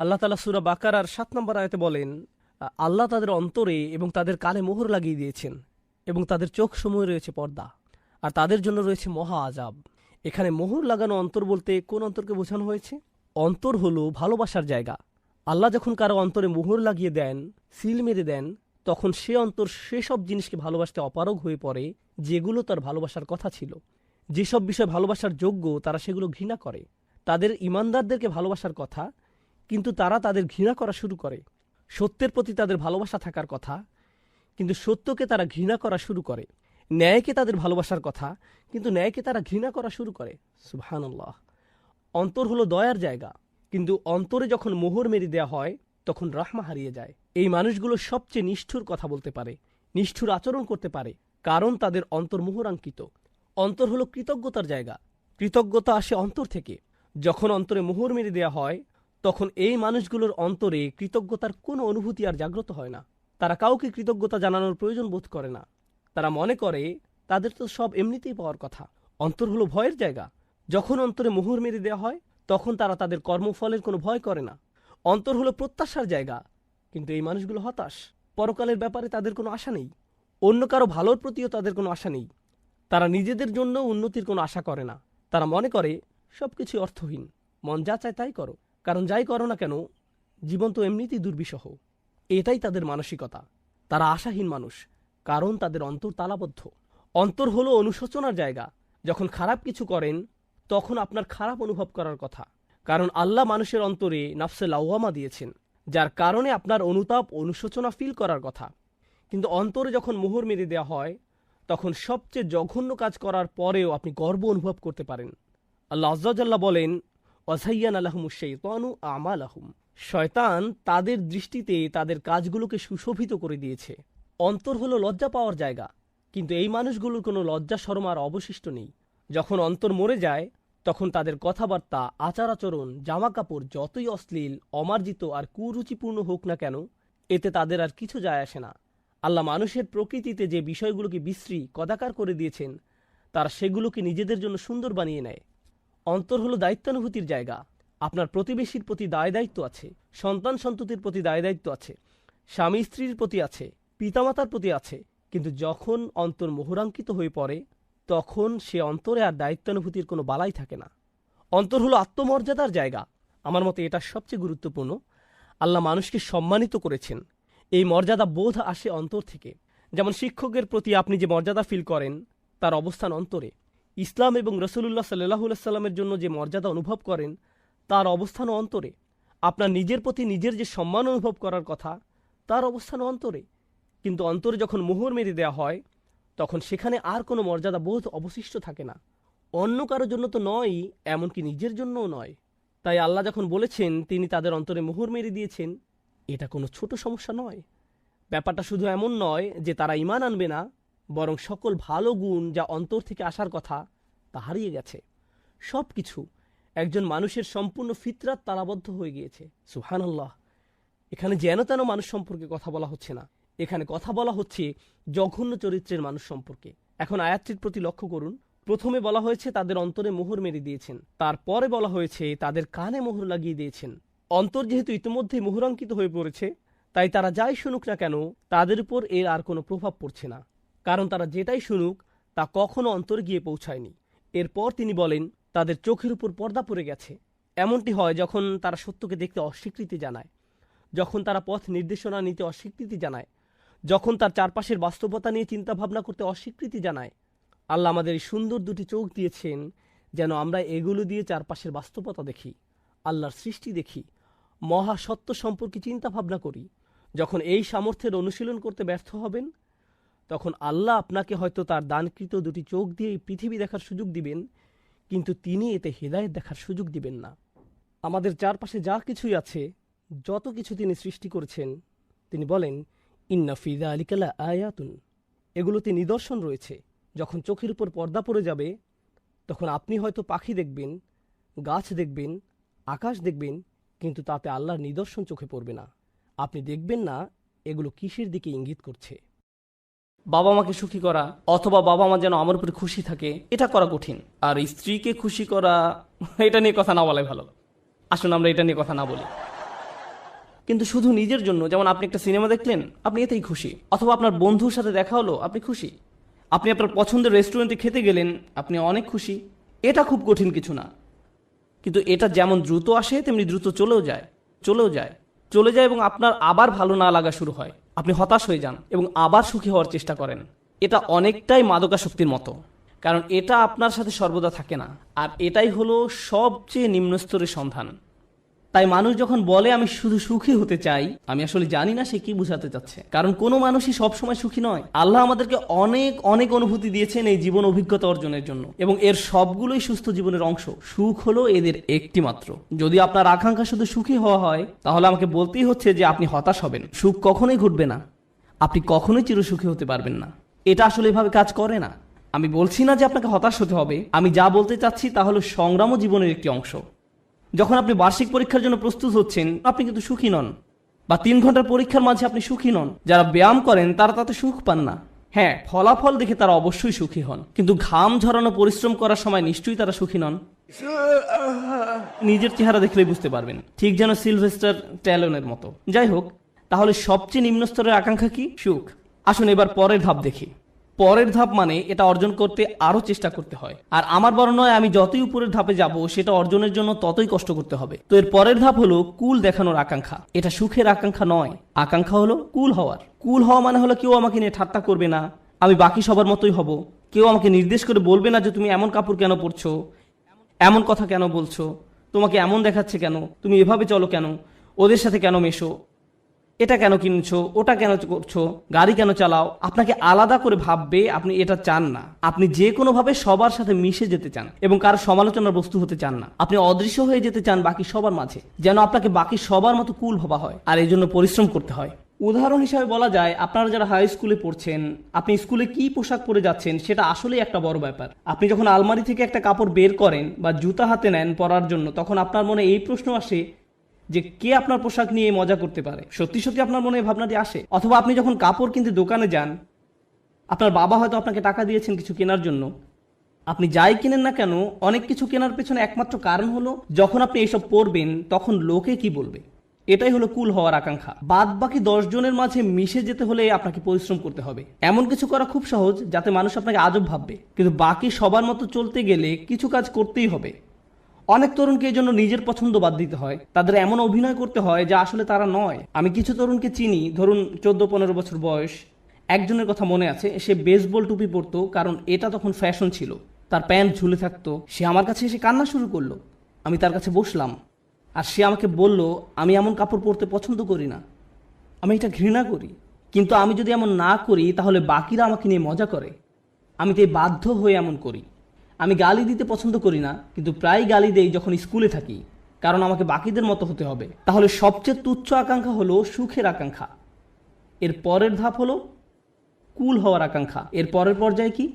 আল্লাহ তালা সুরা বাকারার সাত নম্বর আয়তে বলেন, আল্লাহ তাদের অন্তরে এবং তাদের কানে মোহর লাগিয়ে দিয়েছেন এবং তাদের চোখ সময় রয়েছে পর্দা আর তাদের জন্য রয়েছে মহা আজাব এখানে মোহর লাগানো অন্তর বলতে কোন অন্তরকে বোঝানো হয়েছে? অন্তর হলো ভালোবাসার জায়গা। আল্লাহ যখন কারও অন্তরে মোহর লাগিয়ে দেন, সিল মেরে দেন, তখন সে অন্তর সেসব জিনিসকে ভালোবাসতে অপারগ হয়ে পড়ে যেগুলো তার ভালোবাসার কথা ছিল। যেসব বিষয় ভালোবাসার যোগ্য তারা সেগুলো ঘৃণা করে। তাদের ইমানদারদেরকে ভালোবাসার কথা কিন্তু তারা তাদের ঘৃণা করা শুরু করে। সত্যের প্রতি তাদের ভালোবাসা থাকার কথা, কিন্তু সত্যকে তারা ঘৃণা করা শুরু করে। ন্যায়কে তাদের ভালোবাসার কথা, কিন্তু ন্যায়কে তারা ঘৃণা করা শুরু করে। সুবহানাল্লাহ। অন্তর হলো দয়ার জায়গা, কিন্তু অন্তরে যখন মোহর মেরে দেয়া হয়, তখন রাহমা হারিয়ে যায়। এই মানুষগুলো সবচেয়ে নিষ্ঠুর কথা বলতে পারে, নিষ্ঠুর আচরণ করতে পারে, কারণ তাদের অন্তর মোহরাঙ্কিত। অন্তর হলো কৃতজ্ঞতার জায়গা, কৃতজ্ঞতা আসে অন্তর থেকে। যখন অন্তরে মোহর মেরে দেয়া হয় তখন এই মানুষগুলোর অন্তরে কৃতজ্ঞতার কোনো অনুভূতি আর জাগ্রত হয় না। তারা কাউকে কৃতজ্ঞতা জানানোর প্রয়োজন বোধ করে না। তারা মনে করে, তাদের তো সব এমনিতেই পাওয়ার কথা। অন্তর হলো ভয়ের জায়গা। যখন অন্তরে মোহর মেরে দেওয়া হয়, তখন তারা তাদের কর্মফলের কোনো ভয় করে না। অন্তর হলো প্রত্যাশার জায়গা। কিন্তু এই মানুষগুলো হতাশ। পরকালের ব্যাপারে তাদের কোনো আশা নেই। অন্য কারও ভালোর প্রতিও তাদের কোনো আশা নেই। তারা নিজেদের জন্য উন্নতির কোনো আশা করে না। তারা মনে করে সব কিছু অর্থহীন। মন যা চায় তাই করো। কারণ যাই করো না কেন, জীবন তো এমনিতেই দুর্বিষহ। এটাই তাদের মানসিকতা। তারা আশাহীন মানুষ, কারণ তাদের অন্তর তালাবদ্ধ। অন্তর হলো অনুশোচনার জায়গা। যখন খারাপ কিছু করেন, তখন আপনার খারাপ অনুভব করার কথা। কারণ আল্লাহ মানুষের অন্তরে নাফসে লাউয়ামা দিয়েছেন, যার কারণে আপনার অনুতাপ, অনুশোচনা ফিল করার কথা। কিন্তু অন্তরে যখন মোহর মেরে দেওয়া হয়, তখন সবচেয়ে জঘন্য কাজ করার পরেও আপনি গর্ব অনুভব করতে পারেন। আল্লাহ আজ্জাল্লাহ বলেন অজাইয়ান আলাহমুসাইতানু আমাল আহম শয়তান তাদের দৃষ্টিতে তাদের কাজগুলোকে সুশোভিত করে দিয়েছে। অন্তর হলো লজ্জা পাওয়ার জায়গা, কিন্তু এই মানুষগুলোর কোনো লজ্জা শরম আর অবশিষ্ট নেই। যখন অন্তর মরে যায়, তখন তাদের কথাবার্তা আচার আচরণ জামা কাপড় যতই অশ্লীল, অমার্জিত আর কুরুচিপূর্ণ হোক না কেন, এতে তাদের আর কিছু যায় আসে না। আল্লাহ মানুষের প্রকৃতিতে যে বিষয়গুলোকে বিশ্রী, কদাকার করে দিয়েছেন, তারা সেগুলোকে নিজেদের জন্য সুন্দর বানিয়ে নেয়। অন্তর হলো দায়িত্বানুভূতির জায়গা। আপনার প্রতিবেশীর প্রতি দায় দায়িত্ব আছে, সন্তান সন্ততির প্রতি দায় দায়িত্ব আছে, স্বামী স্ত্রীর প্রতি আছে, পিতামাতার প্রতি আছে, কিন্তু যখন অন্তর মোহরাঙ্কিত হয়ে পড়ে, তখন সে অন্তরে আর দায়িত্বানুভূতির কোনো বালাই থাকে না। অন্তর হলো আত্মমর্যাদার জায়গা। আমার মতে এটা সবচেয়ে গুরুত্বপূর্ণ। আল্লাহ মানুষকে সম্মানিত করেছেন। এই মর্যাদা বোধ আসে অন্তর থেকে। যেমন শিক্ষকের প্রতি আপনি যে মর্যাদা ফিল করেন, তার অবস্থান অন্তরে। ইসলাম এবং রসুল্লাহ সাল্লাহ সাল্লামের জন্য যে মর্যাদা অনুভব করেন, তার অবস্থান অন্তরে, আপনার নিজের প্রতি নিজের যে সম্মান অনুভব করার কথা, তার অবস্থান অন্তরে। কিন্তু অন্তরে যখন মোহর মেরে দেওয়া হয়, তখন সেখানে আর কোনো মর্যাদা বোধ অবশিষ্ট থাকে না। অন্য কারোর জন্য তো নয়ই এমনকি নিজের জন্যও নয়। তাই আল্লাহ যখন বলেছেন, তিনি তাদের অন্তরে মোহর মেরে দিয়েছেন, এটা কোনো ছোট সমস্যা নয়। ব্যাপারটা শুধু এমন নয় যে তারা ইমান আনবে না বরং সকল ভালো গুণ যা অন্তর থেকে আসার কথা, তা হারিয়ে গেছে। সব কিছু একজন মানুষের সম্পূর্ণ ফিতরাত তালাবদ্ধ হয়ে গিয়েছে। সুহানাল্লাহ এখানে যেন তেন মানুষ সম্পর্কে কথা বলা হচ্ছে না। এখানে কথা বলা হচ্ছে জঘন্য চরিত্রের মানুষ সম্পর্কে। এখন আয়াতটির প্রতি লক্ষ্য করুন। প্রথমে বলা হয়েছে, তাদের অন্তরে মোহর মেরে দিয়েছেন। তারপরে বলা হয়েছে, তাদের কানে মোহর লাগিয়ে দিয়েছেন। অন্তর যেহেতু ইতিমধ্যেই মোহরাঙ্কিত হয়ে পড়েছে, তাই তারা যাই শুনুক না কেন, তাদের উপর এর আর কোনো প্রভাব পড়ছে না। কারণ তারা যেটাই শুনুক, তা কখনো অন্তরে গিয়ে পৌঁছায়নি। এরপর তিনি বলেন, তাদের চোখের উপর পর্দা পড়ে গেছে। এমনটি হয় যখন তারা সত্যকে দেখতে অস্বীকৃতি জানায়, যখন তারা পথ নির্দেশনা নিতে অস্বীকৃতি জানায়, যখন তার চারপাশের বাস্তবতা নিয়ে চিন্তা ভাবনা করতে অস্বীকৃতি জানায়। আল্লাহ আমাদের সুন্দর দুটি চোখ দিয়েছেন, যেন আমরা এগুলো দিয়ে চারপাশের বাস্তবতা দেখি, আল্লাহর সৃষ্টি দেখি, মহা সত্য সম্পর্কে চিন্তা ভাবনা করি। যখন এই সামর্থ্যের অনুশীলন করতে ব্যর্থ হবেন তখন আল্লাহ আপনাকে হয়তো তার দানকৃত দুটি চোখ দিয়ে পৃথিবী দেখার সুযোগ দিবেন, কিন্তু তিনি এতে হেদায়েত দেখার সুযোগ দিবেন না। আমাদের চারপাশে যা কিছুই আছে, যত কিছু তিনি সৃষ্টি করেছেন, তিনি বলেন, ইন্না ফিদা আলিকালা আয়াতুন। এগুলোতে নিদর্শন রয়েছে। যখন চোখের উপর পর্দা পড়ে যাবে, তখন আপনি হয়তো পাখি দেখবেন, গাছ দেখবেন, আকাশ দেখবেন, কিন্তু তাতে আল্লাহর নিদর্শন চোখে পড়বে না। আপনি দেখবেন না, এগুলো কিসের দিকে ইঙ্গিত করছে? বাবা মাকে সুখী করা অথবা বাবা মা যেন আমার উপরে খুশি থাকে, এটা করা কঠিন। আর স্ত্রীকে খুশি করা, এটা নিয়ে কথা না বলাই ভালো। আসুন আমরা এটা নিয়ে কথা না বলি। কিন্তু শুধু নিজের জন্য, যেমন আপনি একটা সিনেমা দেখলেন, আপনি এতেই খুশি। অথবা আপনার বন্ধুর সাথে দেখা হলো, আপনি খুশি। আপনি আপনার পছন্দের রেস্টুরেন্টে খেতে গেলেন, আপনি অনেক খুশি। এটা খুব কঠিন কিছু না। কিন্তু এটা যেমন দ্রুত আসে, তেমনি দ্রুত চলেও যায় চলেও যায়। চলে যায় এবং আপনার আবার ভালো না লাগা শুরু হয়। আপনি হতাশ হয়ে যান এবং আবার সুখী হওয়ার চেষ্টা করেন। এটা অনেকটাই মাদকাশক্তির মতো। কারণ এটা আপনার সাথে সর্বদা থাকে না। আর এটাই হলো সবচেয়ে নিম্নস্তরের সন্ধান। তাই মানুষ যখন বলে আমি শুধু সুখী হতে চাই, আমি আসলে জানি না সে কি বোঝাতে চাচ্ছে। কারণ কোনো মানুষই সবসময় সুখী নয়। আল্লাহ আমাদেরকে অনেক অনেক অনুভূতি দিয়েছেন এই জীবন অভিজ্ঞতা অর্জনের জন্য। এবং এর সবগুলোই সুস্থ জীবনের অংশ। সুখ হলো এদের একটি মাত্র যদি আপনার আকাঙ্ক্ষা শুধু সুখী হওয়া হয়, তাহলে আমাকে বলতেই হচ্ছে যে আপনি হতাশ হবেন। সুখ কখনোই ঘটবে না। আপনি কখনোই চিরসুখী হতে পারবেন না। এটা আসলে এভাবে কাজ করে না। আমি বলছি না যে আপনাকে হতাশ হতে হবে। আমি যা বলতে চাচ্ছি তা হলো সংগ্রামও জীবনের একটি অংশ। যখন আপনি বার্ষিক পরীক্ষার জন্য প্রস্তুত হচ্ছেন, আপনি কিন্তু সুখী নন। বা তিন ঘণ্টার পরীক্ষার মাঝে আপনি সুখী নন। যারা ব্যায়াম করেন, তারা তাতে সুখ পান না। হ্যাঁ ফলাফল দেখে তারা অবশ্যই সুখী হন। কিন্তু ঘাম ঝরানো, পরিশ্রম করার সময় নিশ্চয়ই তারা সুখী নন। নিজের চেহারা দেখলেই বুঝতে পারবেন। ঠিক যেন সিলভেস্টার ট্যালনের মতো। যাই হোক, তাহলে সবচেয়ে নিম্ন স্তরের আকাঙ্ক্ষা কি? সুখ। আসুন এবার পরের ধাপ দেখি। পরের ধাপ মানে এটা অর্জন করতে আরও চেষ্টা করতে হয়। আর আমার বড় নয়, আমি যতই উপরের ধাপে যাব, সেটা অর্জনের জন্য ততই কষ্ট করতে হবে। তো এর পরের ধাপ হলো কুল দেখানোর আকাঙ্ক্ষা। এটা সুখের আকাঙ্ক্ষা নয়, আকাঙ্ক্ষা হলো কুল হওয়ার। কুল হওয়া মানে হলো কেউ আমাকে নিয়ে ঠাট্টা করবে না, আমি বাকি সবার মতোই হব। কেউ আমাকে নির্দেশ করে বলবে না যে তুমি এমন কাপড় কেন পরছো, এমন কথা কেন বলছো, তোমাকে এমন দেখাচ্ছে কেন, তুমি এভাবে চলো কেন, ওদের সাথে কেন মেশো এটা কেন কিনছো, ওটা কেন করছ, গাড়ি কেন চালাও, আপনাকে আলাদা করে ভাববে আপনি এটা চান না। আপনি যে কোনো ভাবে সবার সাথে মিশে যেতে চান এবং কারও সমালোচনার বস্তু হতে চান না। আপনি অদৃশ্য হয়ে যেতে চান বাকি সবার মাঝে, যেন আপনাকে বাকি সবার মতো কুল ভাবা হয় আর এই জন্য পরিশ্রম করতে হয়। উদাহরণ হিসাবে বলা যায়, আপনারা যারা হাই স্কুলে পড়ছেন, আপনি স্কুলে কি পোশাক পরে যাচ্ছেন সেটা আসলেই একটা বড় ব্যাপার। আপনি যখন আলমারি থেকে একটা কাপড় বের করেন বা জুতা হাতে নেন পরার জন্য, তখন আপনার মনে এই প্রশ্ন আসে যে কে আপনার পোশাক নিয়ে মজা করতে পারে। সত্যি সত্যি আপনার মনে ভাবনাটি আসে? অথবা আপনি যখন কাপড় কিনতে দোকানে যান, আপনার বাবা হয়তো আপনাকে টাকা দিয়েছেন কিছু কেনার জন্য। আপনি যাই কিনেন না কেন, অনেক কিছু কেনার পেছনে একমাত্র কারণ হলো, যখন আপনি এইসব পরবেন, তখন লোকে কি বলবে? এটাই হলো কুল হওয়ার আকাঙ্ক্ষা। বাদ বাকি দশজনের মাঝে মিশে যেতে হলে আপনাকে পরিশ্রম করতে হবে। এমন কিছু করা খুব সহজ, যাতে মানুষ আপনাকে আজব ভাববে। কিন্তু বাকি সবার মতো চলতে গেলে কিছু কাজ করতেই হবে। অনেক তরুণকে এই জন্য নিজের পছন্দ বাদ দিতে হয়। তাদের এমন অভিনয় করতে হয় যা আসলে তারা নয়। আমি কিছু তরুণকে চিনি, ধরুন চোদ্দ পনেরো বছর বয়স। একজনের কথা মনে আছে, সে বেসবল টুপি পরতো, কারণ এটা তখন ফ্যাশন ছিল। তার প্যান্ট ঝুলে থাকতো। সে আমার কাছে এসে কান্না শুরু করল। আমি তার কাছে বসলাম। আর সে আমাকে বলল, আমি এমন কাপড় পরতে পছন্দ করি না। আমি এটা ঘৃণা করি। কিন্তু আমি যদি এমন না করি, তাহলে বাকিরা আমাকে নিয়ে মজা করে। আমি তাই বাধ্য হয়ে এমন করি। আমি গালি দিতে পছন্দ করি না, কিন্তু প্রায় গালি দেই যখন স্কুলে থাকি, কারণ আমাকে বাকিদের মতো হতে হবে। তাহলে সবচেয়ে তুচ্ছ আকাঙ্ক্ষা হলো সুখের আকাঙ্ক্ষা। এর পরের ধাপ হলো কুল হওয়ার আকাঙ্ক্ষা। এর পরের পর্যায়ে কি?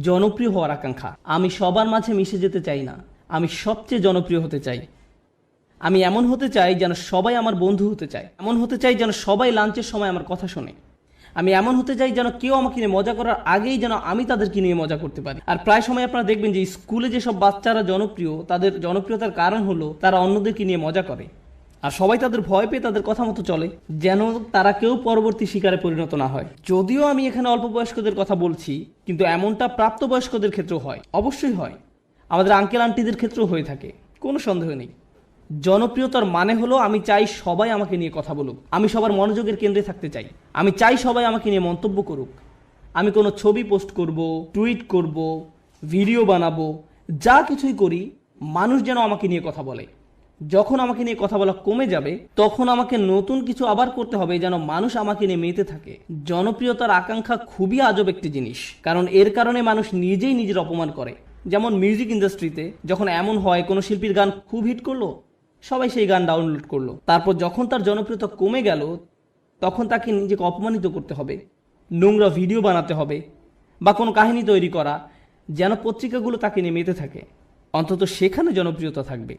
জনপ্রিয় হওয়ার আকাঙ্ক্ষা। আমি সবার মাঝে মিশে যেতে চাই না। আমি সবচেয়ে জনপ্রিয় হতে চাই। আমি এমন হতে চাই যেন সবাই আমার বন্ধু হতে চায়। এমন হতে চাই যেন সবাই লাঞ্চের সময় আমার কথা শোনে। আমি এমন হতে চাই যেন কেউ আমাকে নিয়ে মজা করার আগেই যেন আমি তাদেরকে নিয়ে মজা করতে পারি। আর প্রায় সময় আপনারা দেখবেন যে স্কুলে যেসব বাচ্চারা জনপ্রিয়, তাদের জনপ্রিয়তার কারণ হলো তারা অন্যদেরকে নিয়ে মজা করে। আর সবাই তাদের ভয় পেয়ে তাদের কথা মতো চলে, যেন তারা কেউ পরবর্তী শিকারে পরিণত না হয়। যদিও আমি এখানে অল্প বয়স্কদের কথা বলছি, কিন্তু এমনটা প্রাপ্তবয়স্কদের ক্ষেত্রেও হয়। অবশ্যই হয়। আমাদের আঙ্কেল আন্টিদের ক্ষেত্রেও হয়ে থাকে। কোনো সন্দেহ নেই। জনপ্রিয়তার মানে হলো আমি চাই সবাই আমাকে নিয়ে কথা বলুক। আমি সবার মনোযোগের কেন্দ্রে থাকতে চাই। আমি চাই সবাই আমাকে নিয়ে মন্তব্য করুক। আমি কোনো ছবি পোস্ট করব, টুইট করব, ভিডিও বানাবো, যা কিছুই করি, মানুষ যেন আমাকে নিয়ে কথা বলে। যখন আমাকে নিয়ে কথা বলা কমে যাবে, তখন আমাকে নতুন কিছু আবার করতে হবে যেন মানুষ আমাকে নিয়ে মেতে থাকে। জনপ্রিয়তার আকাঙ্ক্ষা খুবই আজব একটি জিনিস, কারণ এর কারণে মানুষ নিজেই নিজের অপমান করে। যেমন মিউজিক ইন্ডাস্ট্রিতে যখন এমন হয়, কোনো শিল্পীর গান খুব হিট করল সবাই সেই গান ডাউনলোড করল। তারপর যখন তার জনপ্রিয়তা কমে গেল, তখন তাকে নিজেকে অপমানিত করতে হবে, নোংরা ভিডিও বানাতে হবে, বা কোনো কাহিনী তৈরি করা, যেন পত্রিকাগুলো তাকে নিয়ে মেতে থাকে। অন্তত সেখানে জনপ্রিয়তা থাকবে।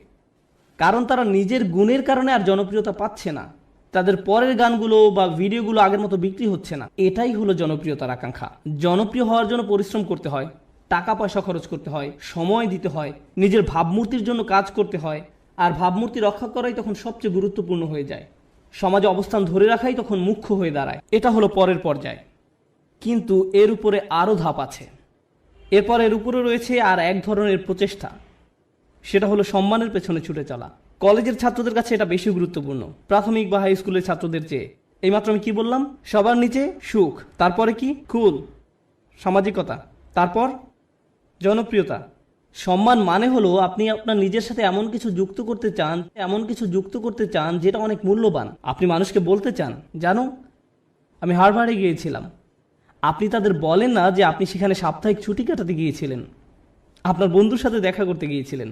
কারণ তারা নিজের গুণের কারণে আর জনপ্রিয়তা পাচ্ছে না। তাদের পরের গানগুলো বা ভিডিওগুলো আগের মতো বিক্রি হচ্ছে না। এটাই হলো জনপ্রিয়তার আকাঙ্ক্ষা। জনপ্রিয় হওয়ার জন্য পরিশ্রম করতে হয়, টাকা পয়সা খরচ করতে হয়, সময় দিতে হয়, নিজের ভাবমূর্তির জন্য কাজ করতে হয় আর ভাবমূর্তি রক্ষা করাই তখন সবচেয়ে গুরুত্বপূর্ণ হয়ে যায়। সমাজে অবস্থান ধরে রাখাই তখন মুখ্য হয়ে দাঁড়ায়। এটা হলো পরের পর্যায়। কিন্তু এর উপরে আরও ধাপ আছে। এরপর এর উপরে রয়েছে আর এক ধরনের প্রচেষ্টা। সেটা হলো সম্মানের পেছনে ছুটে চলা। কলেজের ছাত্রদের কাছে এটা বেশি গুরুত্বপূর্ণ। প্রাথমিক বা হাই স্কুলের ছাত্রদের চেয়ে। এইমাত্র আমি কি বললাম? সবার নিচে সুখ, তারপরে কি? কুল সামাজিকতা, তারপর জনপ্রিয়তা। সম্মান মানে হলো আপনি আপনার নিজের সাথে এমন কিছু যুক্ত করতে চান, এমন কিছু যুক্ত করতে চান যেটা অনেক মূল্যবান। আপনি মানুষকে বলতে চান, জানো, আমি হারভার্ডে গিয়েছিলাম। আপনি তাদের বলেন না যে আপনি সেখানে সাপ্তাহিক ছুটি কাটাতে গিয়েছিলেন। আপনার বন্ধুর সাথে দেখা করতে গিয়েছিলেন।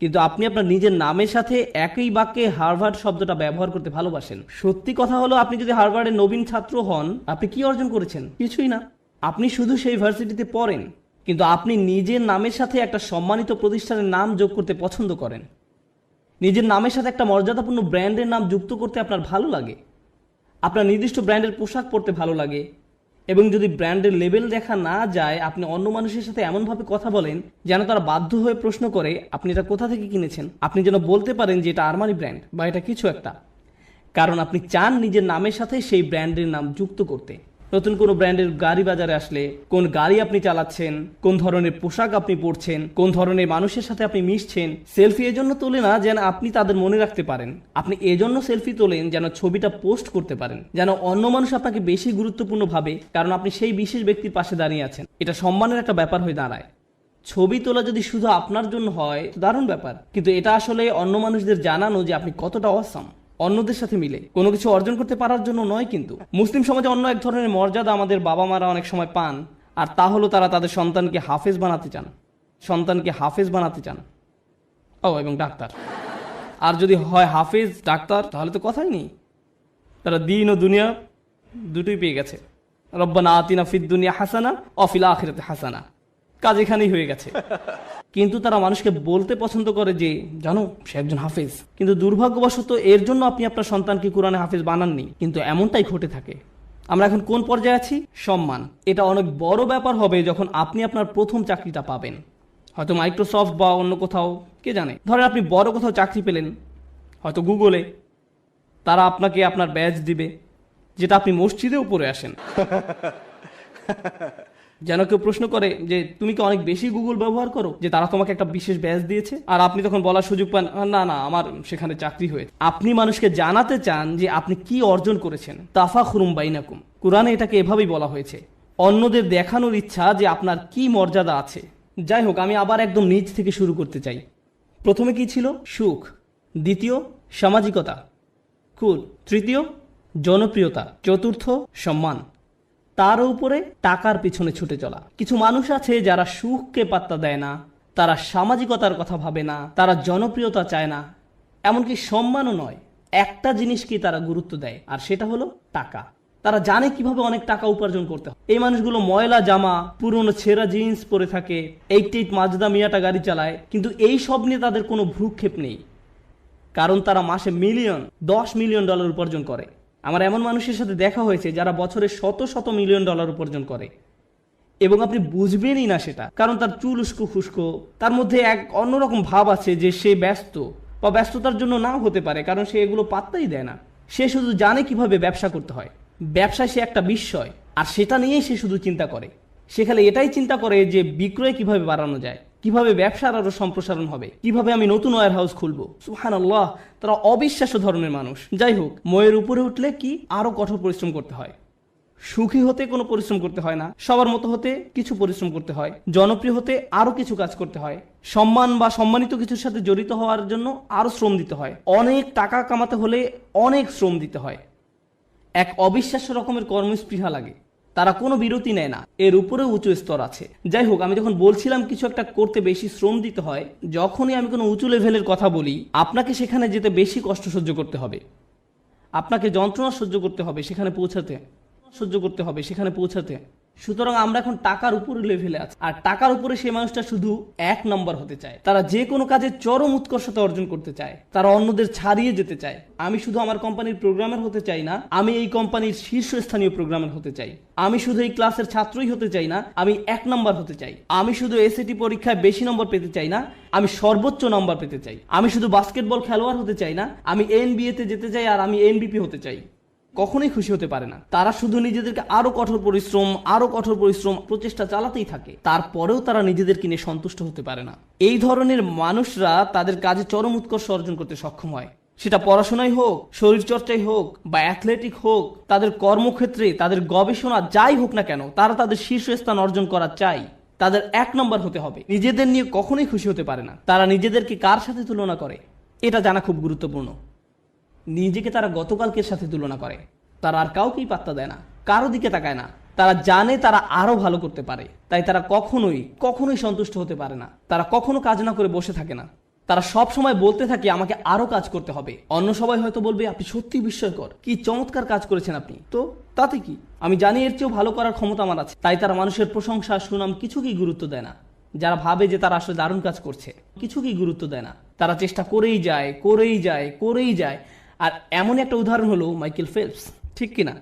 কিন্তু আপনি আপনার নিজের নামের সাথে একই বাক্যে হার্ভার্ড শব্দটা ব্যবহার করতে ভালোবাসেন। সত্যি কথা হলো, আপনি যদি হার্ভার্ডের নবীন ছাত্র হন, আপনি কি অর্জন করেছেন? কিছুই না। আপনি শুধু সেই ভার্সিটিতে পড়েন। কিন্তু আপনি নিজের নামের সাথে একটা সম্মানিত প্রতিষ্ঠানের নাম যোগ করতে পছন্দ করেন। নিজের নামের সাথে একটা মর্যাদাপূর্ণ ব্র্যান্ডের নাম যুক্ত করতে আপনার ভালো লাগে। আপনার নির্দিষ্ট ব্র্যান্ডের পোশাক পরতে ভালো লাগে। এবং যদি ব্র্যান্ডের লেবেল দেখা না যায়, আপনি অন্য মানুষের সাথে এমনভাবে কথা বলেন যেন তারা বাধ্য হয়ে প্রশ্ন করে, আপনি এটা কোথা থেকে কিনেছেন? আপনি যেন বলতে পারেন যে এটা আরমানি ব্র্যান্ড বা এটা কিছু একটা। কারণ আপনি চান নিজের নামের সাথে সেই ব্র্যান্ডের নাম যুক্ত করতে। নতুন কোনো ব্র্যান্ডের গাড়ি বাজারে আসলে কোন গাড়ি আপনি চালাচ্ছেন, কোন ধরনের পোশাক আপনি পরছেন, কোন ধরনের মানুষের সাথে আপনি মিশছেন, সেলফি এজন্য তোলে না যেন আপনি তাদের মনে রাখতে পারেন। আপনি এজন্য সেলফি তোলেন যেন ছবিটা পোস্ট করতে পারেন, যেন অন্য মানুষ আপনাকে বেশি গুরুত্বপূর্ণ ভাবে কারণ আপনি সেই বিশেষ ব্যক্তির পাশে দাঁড়িয়ে আছেন। এটা সম্মানের একটা ব্যাপার হয়ে দাঁড়ায়। ছবি তোলা যদি শুধু আপনার জন্য হয় দারুণ ব্যাপার। কিন্তু এটা আসলে অন্য মানুষদের জানানো যে আপনি কতটা অসাম অন্যদের সাথে মিলে। কোনো কিছু অর্জন করতে পারার জন্য নয় কিন্তু। মুসলিম সমাজে অন্য এক ধরনের মর্যাদা আমাদের বাবা মারা অনেক সময় পান, আর তা হলো তারা তাদের সন্তানকে হাফেজ বানাতে চান। সন্তানকে হাফেজ বানাতে চান। ও, এবং ডাক্তার। আর যদি হয় হাফেজ, ডাক্তার, তাহলে তো কথাই নেই। তারা দিন ও দুনিয়া দুটোই পেয়ে গেছে। রব্বানা আতিনা ফিদ দুনিয়া হাসানা অফিলা আখিরাতে হাসানা। কাজ এখানেই হয়ে গেছে। কিন্তু তারা মানুষকে বলতে পছন্দ করে যে, জানো, সে একজন হাফেজ। কিন্তু দুর্ভাগ্যবশত এর জন্য আপনি আপনার সন্তানকে কোরআনে হাফেজ বানাননি। কিন্তু এমনটাই ঘটে থাকে। আমরা এখন কোন পর্যায়ে আছি? সম্মান। এটা অনেক বড় ব্যাপার হবে যখন আপনি আপনার প্রথম চাকরিটা পাবেন। হয়তো মাইক্রোসফট বা অন্য কোথাও, কে জানে? ধরেন আপনি বড় কোথাও চাকরি পেলেন, হয়তো গুগলে। তারা আপনাকে আপনার ব্যাজ দিবে, যেটা আপনি মসজিদেও পরে আসেন। যেন কেউ প্রশ্ন করে যে, তুমি কি অনেক বেশি গুগল ব্যবহার করো? যে, তারা তোমাকে একটা বিশেষ ব্যাচ দিয়েছে। আর আপনি তখন বলার সুযোগ পান না না, আমার সেখানে চাকরি হয়ে আপনি মানুষকে জানাতে চান যে, আপনি কি অর্জন করেছেন? তাফা খুরুম বাইনাকুম। কোরআনে এটাকে এভাবেই বলা হয়েছে, অন্যদের দেখানোর ইচ্ছা যে, আপনার কি মর্যাদা আছে। যাই হোক, আমি আবার একদম নিজ থেকে শুরু করতে চাই। প্রথমে কি ছিল? সুখ। দ্বিতীয়, সামাজিকতা। কুল। তৃতীয়, জনপ্রিয়তা। চতুর্থ, সম্মান। তার উপরে টাকার পিছনে ছুটে চলা। কিছু মানুষ আছে যারা সুখকে পাত্তা দেয় না, তারা সামাজিকতার কথা ভাবে না, তারা জনপ্রিয়তা চায় না, এমনকি সম্মানও নয়। একটা জিনিসকেই তারা গুরুত্ব দেয়, আর সেটা হলো টাকা। তারা জানে কীভাবে অনেক টাকা উপার্জন করতে হয়। এই মানুষগুলো ময়লা, জামা, পুরনো ছেঁড়া জিন্স পরে থাকে এইট এইট মাজদা মিয়াটা গাড়ি চালায়, কিন্তু এই সব নিয়ে তাদের কোনো ভ্রুক্ষেপ নেই। কারণ তারা মাসে মিলিয়ন দশ মিলিয়ন ডলার উপার্জন করে। আমার এমন মানুষের সাথে দেখা হয়েছে যারা বছরে শত শত মিলিয়ন ডলার উপার্জন করে। এবং আপনি বুঝবেনই না সেটা। কারণ তার চুল উস্কো খুস্কো, তার মধ্যে এক অন্যরকম ভাব আছে যে সে ব্যস্ত বা ব্যস্ততার জন্য নাও হতে পারে, কারণ সে এগুলো পাত্তাই দেয় না। সে শুধু জানে কীভাবে ব্যবসা করতে হয়। ব্যবসায় সে একটা বিস্ময়, আর সেটা নিয়েই সে শুধু চিন্তা করে। সে খালি এটাই চিন্তা করে যে বিক্রয় কীভাবে বাড়ানো যায়। কীভাবে ব্যবসার আরও সম্প্রসারণ হবে? কীভাবে আমি নতুন ওয়ার হাউস খুলবো? সুহান আল্লাহ তারা অবিশ্বাস্য ধরনের মানুষ। যাই হোক, ময়ের উপরে উঠলে কি আরও কঠোর পরিশ্রম করতে হয়? সুখী হতে কোনো পরিশ্রম করতে হয় না। সবার মতো হতে কিছু পরিশ্রম করতে হয়। জনপ্রিয় হতে আরও কিছু কাজ করতে হয়। সম্মান বা সম্মানিত কিছুর সাথে জড়িত হওয়ার জন্য আরও শ্রম দিতে হয়। অনেক টাকা কামাতে হলে অনেক শ্রম দিতে হয়। এক অবিশ্বাস্য রকমের কর্মস্পৃহা লাগে। তারা কোনো বিরতি নেয় না। এর উপরে উঁচু স্তর আছে। যাই হোক আমি যখন বলছিলাম কিছু একটা করতে বেশি শ্রম দিতে হয়, যখনই আমি কোনো উঁচু লেভেলের কথা বলি, আপনাকে সেখানে যেতে বেশি কষ্ট সহ্য করতে হবে। আপনাকে যন্ত্রণা সহ্য করতে হবে, সেখানে পৌঁছাতে। সহ্য করতে হবে, সেখানে পৌঁছাতে। সুতরাং আমরা এখন টাকার উপরে লেভেলে আছি। আর টাকার উপরে সেই মানুষটা শুধু এক নম্বর হতে চায়। তারা যে কোনো কাজে চরম উৎকর্ষতা অর্জন করতে চায়। তারা অন্যদের ছাড়িয়ে যেতে চায়। আমি শুধু আমার কোম্পানির প্রোগ্রামের হতে চাই না, আমি এই কোম্পানির শীর্ষস্থানীয় প্রোগ্রামের হতে চাই। আমি শুধু এই ক্লাসের ছাত্রই হতে চাই না, আমি এক নম্বর হতে চাই। আমি শুধু এসএটি পরীক্ষায় বেশি নম্বর পেতে চাই না, আমি সর্বোচ্চ নম্বর পেতে চাই। আমি শুধু বাস্কেটবল খেলোয়াড় হতে চাই না, আমি এনবিএতে যেতে চাই আর আমি এনবিপি হতে চাই। কখনোই খুশি হতে পারে না। তারা শুধু নিজেদেরকে আরও কঠোর পরিশ্রম, আরও কঠোর পরিশ্রম প্রচেষ্টা চালাতেই থাকে। তারপরেও তারা নিজেদেরকে নিয়ে সন্তুষ্ট হতে পারে না। এই ধরনের মানুষরা তাদের কাজে চরম উৎকর্ষ অর্জন করতে সক্ষম হয়। সেটা পড়াশোনাই হোক শরীরচর্চায় হোক বা অ্যাথলেটিক হোক, তাদের কর্মক্ষেত্রে, তাদের গবেষণা যাই হোক না কেন, তারা তাদের শীর্ষস্থান অর্জন করা চাই। তাদের এক নম্বর হতে হবে। নিজেদের নিয়ে কখনোই খুশি হতে পারে না। তারা নিজেদেরকে কার সাথে তুলনা করে? এটা জানা খুব গুরুত্বপূর্ণ। নিজেকে তারা গতকালকের সাথে তুলনা করে। তারা আর কাউকেই পাত্তা দেয় না, কারও দিকে তাকায় না। তারা জানে তারা আরও ভালো করতে পারে, তাই তারা কখনোই কখনোই সন্তুষ্ট হতে পারে না। তারা কখনো কাজ না করে বসে থাকে না। তারা সব সময় বলতে থাকে, আমাকে আরও কাজ করতে হবে। অন্য সবাই হয়তো বলবে, আপনি সত্যি বিস্ময়কর, কি চমৎকার কাজ করেছেন আপনি। তো তাতে কি? আমি জানি এর চেয়েও ভালো করার ক্ষমতা আমার আছে, তাই তারা মানুষের প্রশংসা, সুনাম কিছুকেই গুরুত্ব দেয় না। যারা ভাবে যে তারা আসলে দারুণ কাজ করছে, কিছুকেই গুরুত্ব দেয় না। তারা চেষ্টা করেই যায় করেই যায় করেই যায়। আর এমন একটা উদাহরণ হলো মাইকেল ফেলপস, ঠিক কিনা?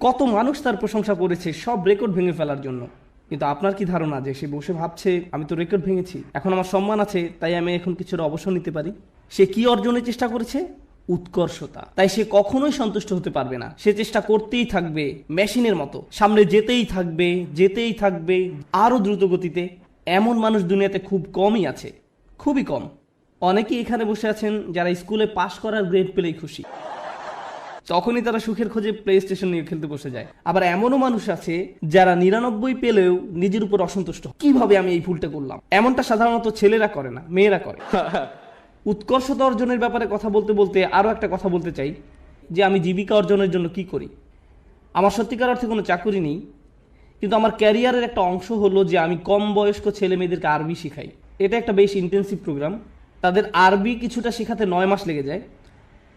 কত মানুষ তার প্রশংসা করেছে সব রেকর্ড ভেঙে ফেলার জন্য। কিন্তু আপনার কি ধারণা যে সে বসে ভাবছে, আমি তো রেকর্ড ভেঙেছি, এখন আমার সম্মান আছে, তাই আমি এখন কিছুটা অবসর নিতে পারি সে কি অর্জনের চেষ্টা করেছে? উৎকর্ষতা। তাই সে কখনোই সন্তুষ্ট হতে পারবে না। সে চেষ্টা করতেই থাকবে, মেশিনের মতো। সামনে যেতেই থাকবে যেতেই থাকবে আরও দ্রুত গতিতে এমন মানুষ দুনিয়াতে খুব কমই আছে, খুবই কম। অনেকেই এখানে বসে আছেন যারা স্কুলে পাশ করার গ্রেড পেলেই খুশি। তখনই তারা সুখের খোঁজে প্লে স্টেশন নিয়ে খেলতে বসে যায়। আবার এমনও মানুষ আছে যারা নিরানব্বই পেলেও নিজের উপর অসন্তুষ্ট। কীভাবে আমি এই ভুলটা করলাম? এমনটা সাধারণত ছেলেরা করে না মেয়েরা করে। উৎকর্ষতা অর্জনের ব্যাপারে কথা বলতে বলতে আরও একটা কথা বলতে চাই যে আমি জীবিকা অর্জনের জন্য কি করি? আমার সত্যিকার অর্থে কোনো চাকুরি নেই কিন্তু আমার ক্যারিয়ারের একটা অংশ হলো যে আমি কম বয়স্ক ছেলে মেয়েদেরকে আরবি শেখাই। এটা একটা বেশ ইন্টেন্সিভ প্রোগ্রাম তাদের আরবি কিছুটা শেখাতে নয় মাস লেগে যায়।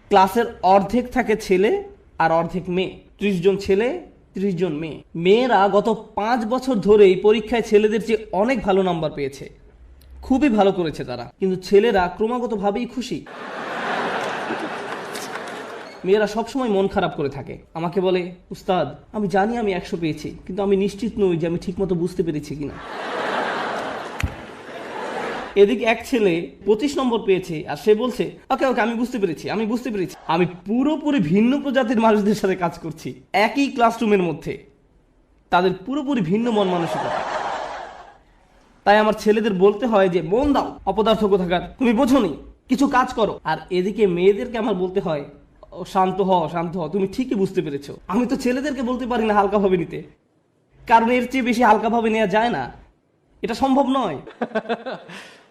ক্লাসের অর্ধেক থাকে ছেলে আর অর্ধেক মেয়ে। ত্রিশ জন ছেলে, ত্রিশ জন মেয়ে। মেয়েরা গত পাঁচ বছর ধরেই পরীক্ষায় ছেলেদের চেয়ে অনেক ভালো নাম্বার পেয়েছে। খুবই ভালো করেছে তারা। কিন্তু ছেলেরা ক্রমাগতভাবেই খুশি। মেয়েরা সবসময় মন খারাপ করে থাকে। আমাকে বলে, উস্তাদ, আমি জানি আমি একশো পেয়েছি, কিন্তু আমি নিশ্চিত নই যে আমি ঠিকমতো বুঝতে পেরেছি কিনা। এদিকে এক ছেলে পঁচিশ নম্বর পেয়েছে আর সে বলছে, ওকে ওকে, আমি বুঝতে পেরেছি, আমি বুঝতে পেরেছি। আমি পুরোপুরি ভিন্ন প্রজাতির মানুষদের সাথে কাজ করছি, একই ক্লাসরুমের মধ্যে। তাদের পুরোপুরি ভিন্ন মন মানসিকতা। তাই আমার ছেলেদের বলতে হয় যে, মন দাও, অপদার্থ কোথাকার, তুমি বোঝোনি কিছু কাজ করো। আর এদিকে মেয়েদেরকে আমার বলতে হয় শান্ত হ শান্ত হ, তুমি ঠিকই বুঝতে পেরেছ। আমি তো ছেলেদেরকে বলতে পারি না হালকাভাবে নিতে। কারণ এর চেয়ে বেশি হালকাভাবে নেওয়া যায় না। এটা সম্ভব নয়।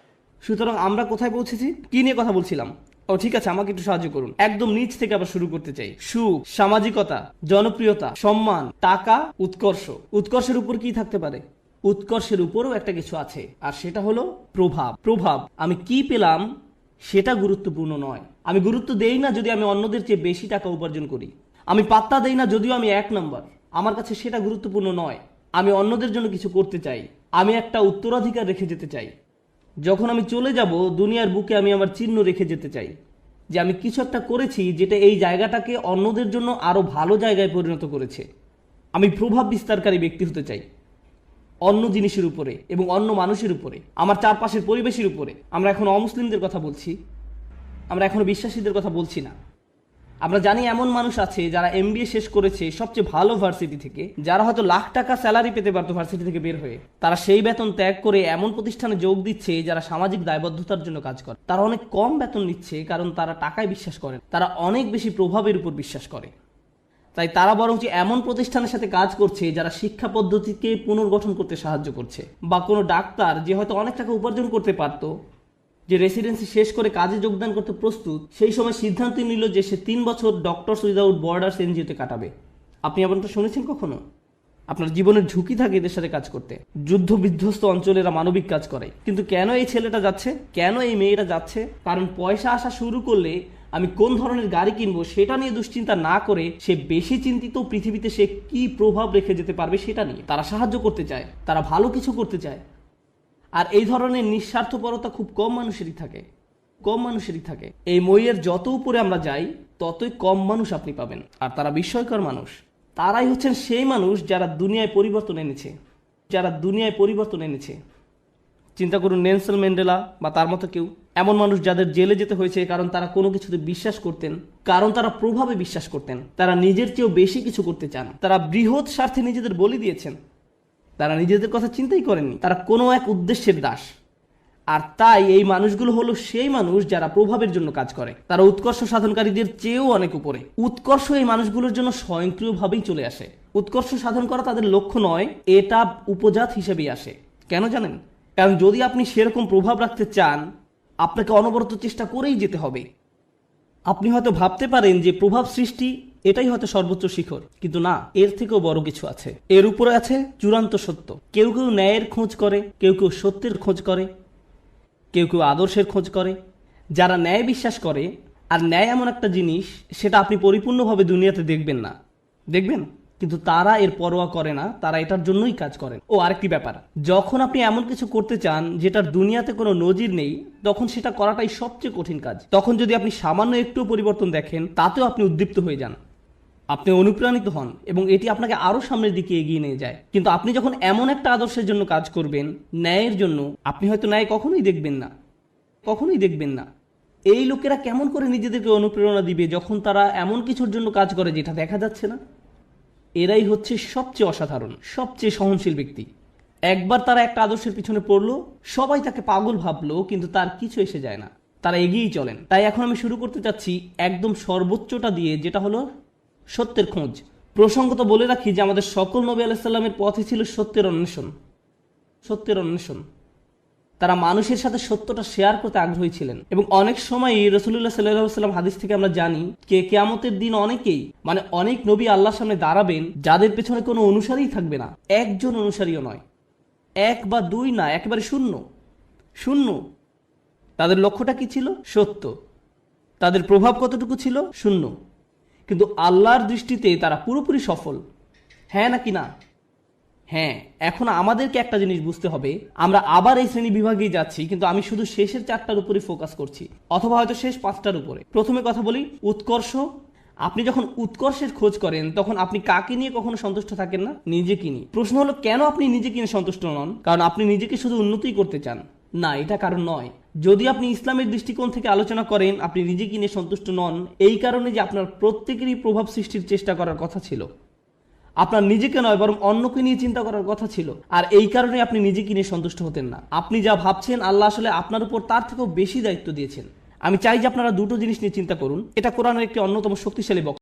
সুতরাং আমরা কোথায় পৌঁছেছি? কি নিয়ে কথা বলছিলাম? ও, ঠিক আছে, আমাকে একটু সাহায্য করুন। একদম নিচ থেকে আবার শুরু করতে চাই। সুখ, সামাজিকতা, জনপ্রিয়তা, সম্মান, টাকা, উৎকর্ষ। উৎকর্ষের উপর কি থাকতে পারে? উৎকর্ষের উপরও একটা কিছু আছে, আর সেটা হলো প্রভাব। প্রভাব, আমি কি পেলাম সেটা গুরুত্বপূর্ণ নয়। আমি গুরুত্ব দেই না যদি আমি অন্যদের চেয়ে বেশি টাকা উপার্জন করি। আমি পাত্তা দেই না যদিও আমি এক নম্বর। আমার কাছে সেটা গুরুত্বপূর্ণ নয়। আমি অন্যদের জন্য কিছু করতে চাই। আমি একটা উত্তরাধিকার রেখে যেতে চাই। যখন আমি চলে যাব, দুনিয়ার বুকে আমি আমার চিহ্ন রেখে যেতে চাই। যে আমি কিছু একটা করেছি যেটা এই জায়গাটাকে অন্যদের জন্য আরও ভালো জায়গায় পরিণত করেছে। আমি প্রভাব বিস্তারকারী ব্যক্তি হতে চাই। অন্য জিনিসের উপরে এবং অন্য মানুষের উপরে, আমার চারপাশের পরিবেশের উপরে। আমরা এখন অমুসলিমদের কথা বলছি। আমরা এখনও বিশ্বাসীদের কথা বলছি না। আমরা জানি এমন মানুষ আছে যারা এমবিএ শেষ করেছে সবচেয়ে ভালো ভার্সিটি থেকে, যারা হয়তো লাখ টাকা স্যালারি পেতে পারতো ভার্সিটি থেকে বের হয়ে। তারা সেই বেতন ত্যাগ করে এমন প্রতিষ্ঠানে যোগ দিচ্ছে যারা সামাজিক দায়বদ্ধতার জন্য কাজ করে। তারা অনেক কম বেতন নিচ্ছে কারণ তারা টাকায় বিশ্বাস করে না। তারা অনেক বেশি প্রভাবের উপর বিশ্বাস করে। তাই তারা বরঞ্চ এমন প্রতিষ্ঠানের সাথে কাজ করছে যারা শিক্ষা পদ্ধতিকে পুনর্গঠন করতে সাহায্য করছে। বা কোনো ডাক্তার যে হয়তো অনেক টাকা উপার্জন করতে পারতো যে রেসিডেন্সি শেষ করে কাজে যোগদান করতে প্রস্তুত, সেই সময় সিদ্ধান্ত নিল যে সে তিন বছর ডক্টরস উইদাউট বর্ডার্স এনজিওতে কাটাবে। আপনি এমনটা শুনেছেন কখনো? আপনার জীবনের ঝুঁকি থাকে এদের সাথে কাজ করতে। যুদ্ধ বিধ্বস্ত অঞ্চলেরা মানবিক কাজ করে। কিন্তু কেন এই ছেলেটা যাচ্ছে? কেন এই মেয়েরা যাচ্ছে? কারণ পয়সা আসা শুরু করলে আমি কোন ধরনের গাড়ি কিনবো সেটা নিয়ে দুশ্চিন্তা না করে সে বেশি চিন্তিত পৃথিবীতে সে কি প্রভাব রেখে যেতে পারবে সেটা নিয়ে। তারা সাহায্য করতে চায়, তারা ভালো কিছু করতে চায়। আর এই ধরনের নিঃস্বার্থপরতা খুব কম মানুষেরই থাকে। কম মানুষেরই থাকে। এই মইয়ের যত উপরে আমরা যাই, ততই কম মানুষ আপনি পাবেন। আর তারা বিস্ময়কর মানুষ। তারাই হচ্ছেন সেই মানুষ যারা দুনিয়ায় পরিবর্তন এনেছে। যারা দুনিয়ায় পরিবর্তন এনেছে। চিন্তা করুন নেলসন ম্যান্ডেলা বা তার মতো কেউ। এমন মানুষ যাদের জেলে যেতে হয়েছে কারণ তারা কোনো কিছুতে বিশ্বাস করতেন, কারণ তারা প্রভাবে বিশ্বাস করতেন। তারা নিজের চেয়েও বেশি কিছু করতে চান। তারা বৃহৎ স্বার্থে নিজেদের বলি দিয়েছেন। তারা নিজেদের কথা চিন্তাই করেননি। তারা কোনো এক উদ্দেশ্যের দাস। আর তাই এই মানুষগুলো হলো সেই মানুষ যারা প্রভাবের জন্য কাজ করে। তারা উৎকর্ষ সাধনকারীদের চেয়েও অনেক উপরে। উৎকর্ষ এই মানুষগুলোর জন্য স্বয়ংক্রিয়ভাবেই চলে আসে। উৎকর্ষ সাধন করা তাদের লক্ষ্য নয়, এটা উপজাত হিসেবেই আসে। কেন জানেন? কারণ যদি আপনি সেরকম প্রভাব রাখতে চান, আপনাকে অনবরত চেষ্টা করেই যেতে হবে। আপনি হয়তো ভাবতে পারেন যে প্রভাব সৃষ্টি এটাই হয়তো সর্বোচ্চ শিখর, কিন্তু না, এর থেকেও বড় কিছু আছে। এর উপরে আছে চূড়ান্ত সত্য। কেউ কেউ ন্যায়ের খোঁজ করে, কেউ কেউ সত্যের খোঁজ করে, কেউ কেউ আদর্শের খোঁজ করে। যারা ন্যায় বিশ্বাস করে, আর ন্যায় এমন একটা জিনিস, সেটা আপনি পরিপূর্ণভাবে দুনিয়াতে দেখবেন না। দেখবেন? কিন্তু তারা এর পরোয়া করে না, তারা এটার জন্যই কাজ করেন। ও, আরেকটি ব্যাপার। যখন আপনি এমন কিছু করতে চান যেটার দুনিয়াতে কোনো নজির নেই, তখন সেটা করাটাই সবচেয়ে কঠিন কাজ। তখন যদি আপনি সামান্য একটু পরিবর্তন দেখেন, তাতেও আপনি উদ্দীপ্ত হয়ে যান। আপনি অনুপ্রাণিত হন এবং এটি আপনাকে আরও সামনের দিকে এগিয়ে নিয়ে যায়। কিন্তু আপনি যখন এমন একটা আদর্শের জন্য কাজ করবেন, ন্যায়ের জন্য, আপনি হয়তো ন্যায় কখনোই দেখবেন না। কখনোই দেখবেন না। এই লোকেরা কেমন করে নিজেদেরকে অনুপ্রেরণা দিবে যখন তারা এমন কিছুর জন্য কাজ করে যেটা দেখা যাচ্ছে না? এরাই হচ্ছে সবচেয়ে অসাধারণ, সবচেয়ে সহনশীল ব্যক্তি। একবার তারা একটা আদর্শের পিছনে পড়ল, সবাই তাকে পাগল ভাবলো, কিন্তু তার কিছু এসে যায় না। তারা এগিয়েই চলেন। তাই এখন আমি শুরু করতে চাচ্ছি একদম সর্বোচ্চটা দিয়ে, যেটা হলো সত্যের খোঁজ। প্রসঙ্গত বলে রাখি যে আমাদের সকল নবী আলাইসাল্লামের পথে ছিল সত্যের অন্বেষণ। সত্যের অন্বেষণ। তারা মানুষের সাথে সত্যটা শেয়ার করতে আগ্রহী ছিলেন। এবং অনেক সময়ই রসুল্লাহ সাল্লাহ সাল্লাম হাদিস থেকে আমরা জানি কে কেয়ামতের দিন অনেকেই মানে অনেক নবী আল্লাহর সামনে দাঁড়াবেন, যাদের পেছনে কোনো অনুসারীই থাকবে না। একজন অনুসারীও নয়। এক বা দুই না, একেবারে শূন্য। শূন্য। তাদের লক্ষ্যটা কি ছিল? সত্য। তাদের প্রভাব কতটুকু ছিল? শূন্য। কিন্তু আল্লাহর দৃষ্টিতে তারা পুরোপুরি সফল। হ্যাঁ নাকি না? হ্যাঁ এখন আমাদেরকে একটা জিনিস বুঝতে হবে। আমরা আবার এই শ্রেণি বিভাগেই যাচ্ছি, কিন্তু আমি শুধু শেষের চারটার উপরে ফোকাস করছি, অথবা হয়তো শেষ পাঁচটার উপরে। প্রথমে কথা বলি, উৎকর্ষ। আপনি যখন উৎকর্ষের খোঁজ করেন, তখন আপনি কাকে নিয়ে কখনো সন্তুষ্ট থাকেন না? নিজেকে নিয়ে। প্রশ্ন হলো, কেন আপনি নিজেকে নিয়ে সন্তুষ্ট নন? কারণ আপনি নিজেকে শুধু উন্নতি করতে চান। না, এটা কারণ নয়। যদি আপনি ইসলামের দৃষ্টিকোণ থেকে আলোচনা করেন, আপনি নিজেকে নিয়ে সন্তুষ্ট নন, এই কারণে যে আপনার প্রত্যেকেরই প্রভাব সৃষ্টির চেষ্টা করার কথা ছিল। আপনার নিজেকে নয়, বরং অন্যকে নিয়ে চিন্তা করার কথা ছিল। আর এই কারণে আপনি নিজেকে নিয়ে সন্তুষ্ট হতেন না। আপনি যা ভাবছেন, আল্লাহ আসলে আপনার উপর তার থেকেও বেশি দায়িত্ব দিয়েছেন। আমি চাই যে আপনারা দুটো জিনিস নিয়ে চিন্তা করুন। এটা কোরআনের একটি অন্যতম শক্তিশালী বক্তব্য।